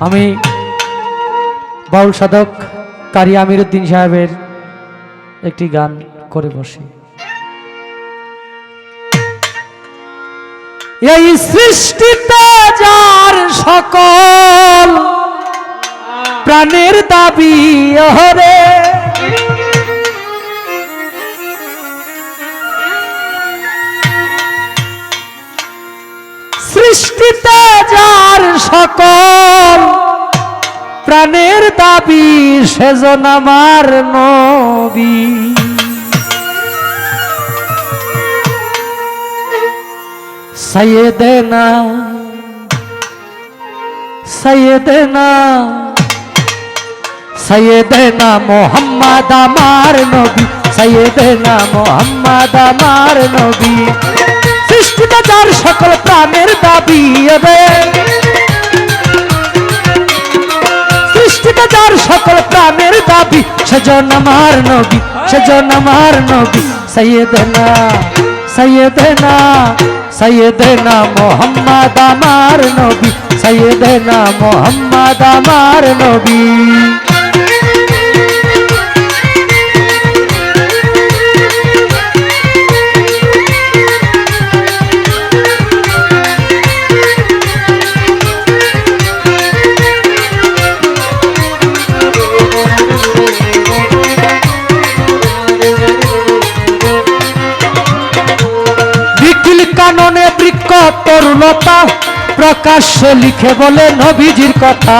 আমি বাউল সাধক কারি আমিরুদ্দিন সাহেবের একটি গান করে বসি। এই সৃষ্টিতে যার সকল প্রাণের দাবি হরে সকল প্রাণের দাবি সেজন আমার নবী। সৈয়দনা সৈয়দনা সৈয়দনা মোহাম্মদ আমার নবী সৈয়দনা মোহাম্মদ আমার নবী। সৃষ্টিতে যার সকল প্রাণের দাবি হবে যার সকল প্রাণের দাবি সেজন আমার নবী সেজন আমার নবী। সৈয়দনা সৈয়দনা সৈয়দনা মোহাম্মদ আমার নবী সৈয়দনা মোহাম্মদ আমার নবী। তরুলতা প্রকাশ্যে লিখে বলে নবীজির কথা।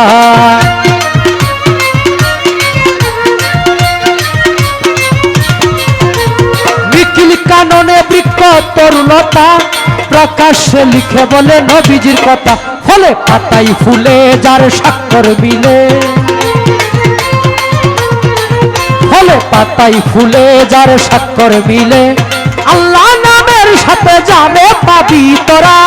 নিখিল কাননে বৃক্ষ তরুলতা প্রকাশ্যে লিখে বলে নবীজির কথা। ফলে পাতাই ফুলে, যার স্বাক্ষর মিলে। ফলে পাতাই ফুলে, যার স্বাক্ষর মিলে। আল্লাহ নামের সাথে যাবে পাবি তোরা।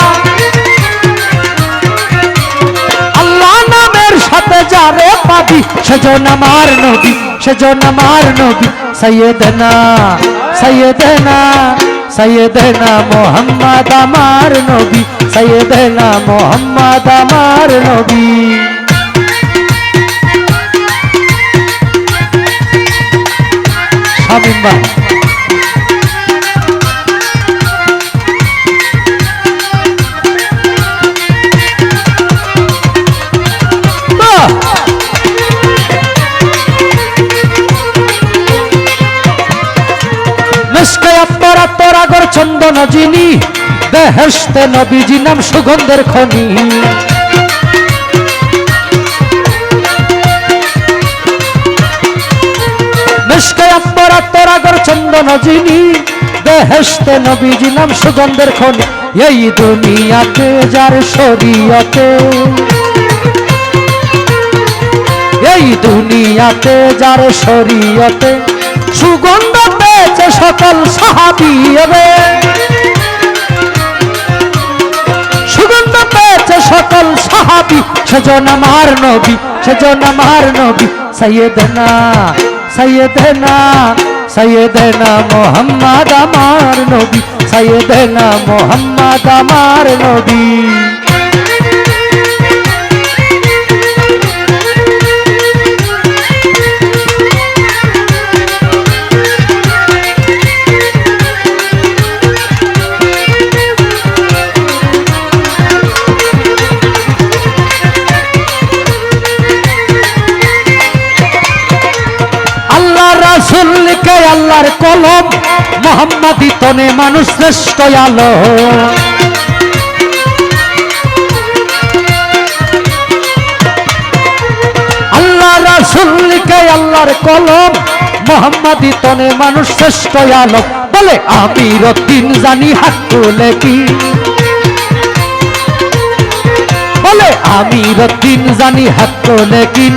পাবি সেজন আমার নবী সেজন আমার নবী সৈয়দনা সৈয়দনা সৈয়দনা মোহাম্মদ আমার নবী সৈয়দনা মোহাম্মদ আমার নবী। শামিম ভাই বেহেস্তে নবীজি নাম সুগন্ধের খনি। নবীজি নাম সুগন্ধের খনি। এই দুনিয়াতে যার শরীয়তে, এই দুনিয়াতে যার শরীয়তে সুগন্ধ পেয়েছে সকল সাহাবি হবে। সুগন্ধ পেয়েছে সকল সাহাবি। সেজন আমার নবী সেজন আমার নবী। সৈয়দনা সৈয়দনা সৈয়দনা মোহাম্মদ আমার নবী। সৈয়দনা মোহাম্মদ আমার নবী। রাসুলকে আল্লাহর কলম, মোহাম্মদি তনে মানুষ শ্রেষ্ঠ আলো আল্লাহ রাসুলকে আল্লাহর কলম, মোহাম্মদি তনে মানুষ শ্রেষ্ঠ আলো বলে, আমি রতিন জানি হাত তুলে কি? বলে, আমি রতিন জানি হাত তোলে কিন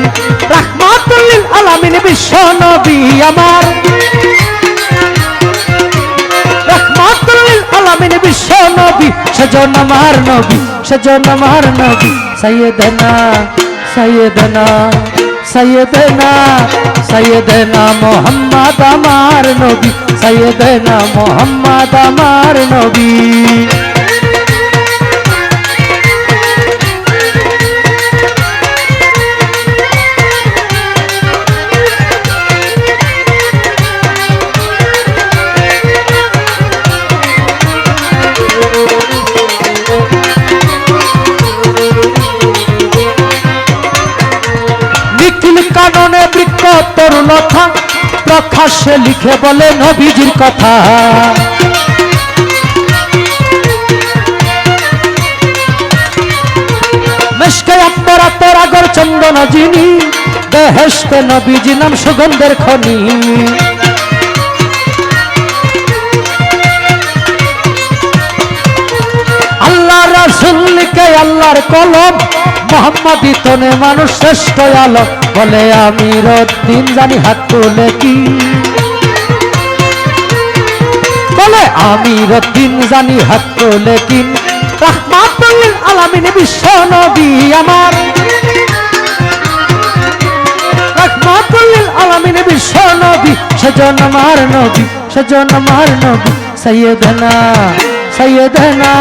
রাহমাতুল্লিল আলামিন বিশ্ব নবী আমার। রাহমাতুল্লিল আলামিন বিশ্ব নবী সেজন আমার নবী সেজন আমার নবী। সৈয়দনা সৈয়দনা সৈয়দনা সৈয়দনা মোহাম্মদ আমার নবী সৈয়দনা মোহাম্মদ আমার নবী। তরুলতা প্রকাশ্যে লিখে বলে নবীজির কথা। মেশকে আম্বরা তোর আগর চন্দন যিনি বেহেস্তে নবীজি নাম সুগন্ধের খনি। আল্লাহর কলম, মোহাম্মদ তনে মানুষ শ্রেষ্ঠ আলম। বলে, আমি দিন জানি হাত তুলে কি? বলে, আমি দিন জানি হাত তুলে কি? আলামিন, বিশ্ব নবী আমার। আলামিন, বিশ্ব নবী। সেজন আমার নবী সেজন নবী। সৈয়দনা সৈয়দনা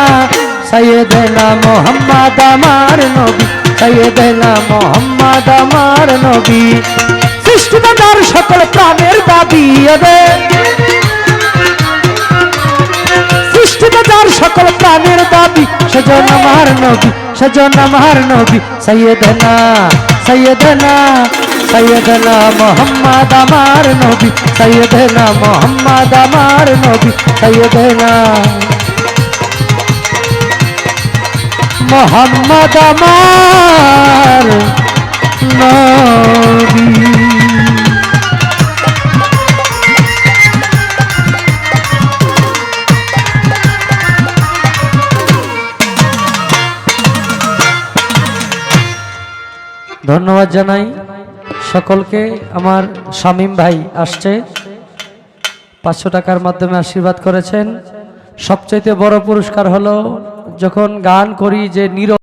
সৈয়দনা মোহাম্মদ আমার নবী সৈয়দনা মোহাম্মদ আমার নবী। সৃষ্টিদার সকল প্রাণের দাবি রে সৃষ্টিদার সকল প্রাণের দাবি সেজন আমার নবী সেজন আমার নবী। সৈয়দনা সৈয়দনা সৈয়দনা মোহাম্মদ আমার নবী সৈয়দনা মোহাম্মদ আমার নবী সৈয়দনা মোহাম্মদ আমার নবী। ধন্যবাদ জানাই সকলকে। আমার শামীম ভাই আসছে। পাঁচশো টাকার মাধ্যমে আশীর্বাদ করেছেন। সবচাইতে বড় পুরস্কার হলো যখন গান করি যে নীরব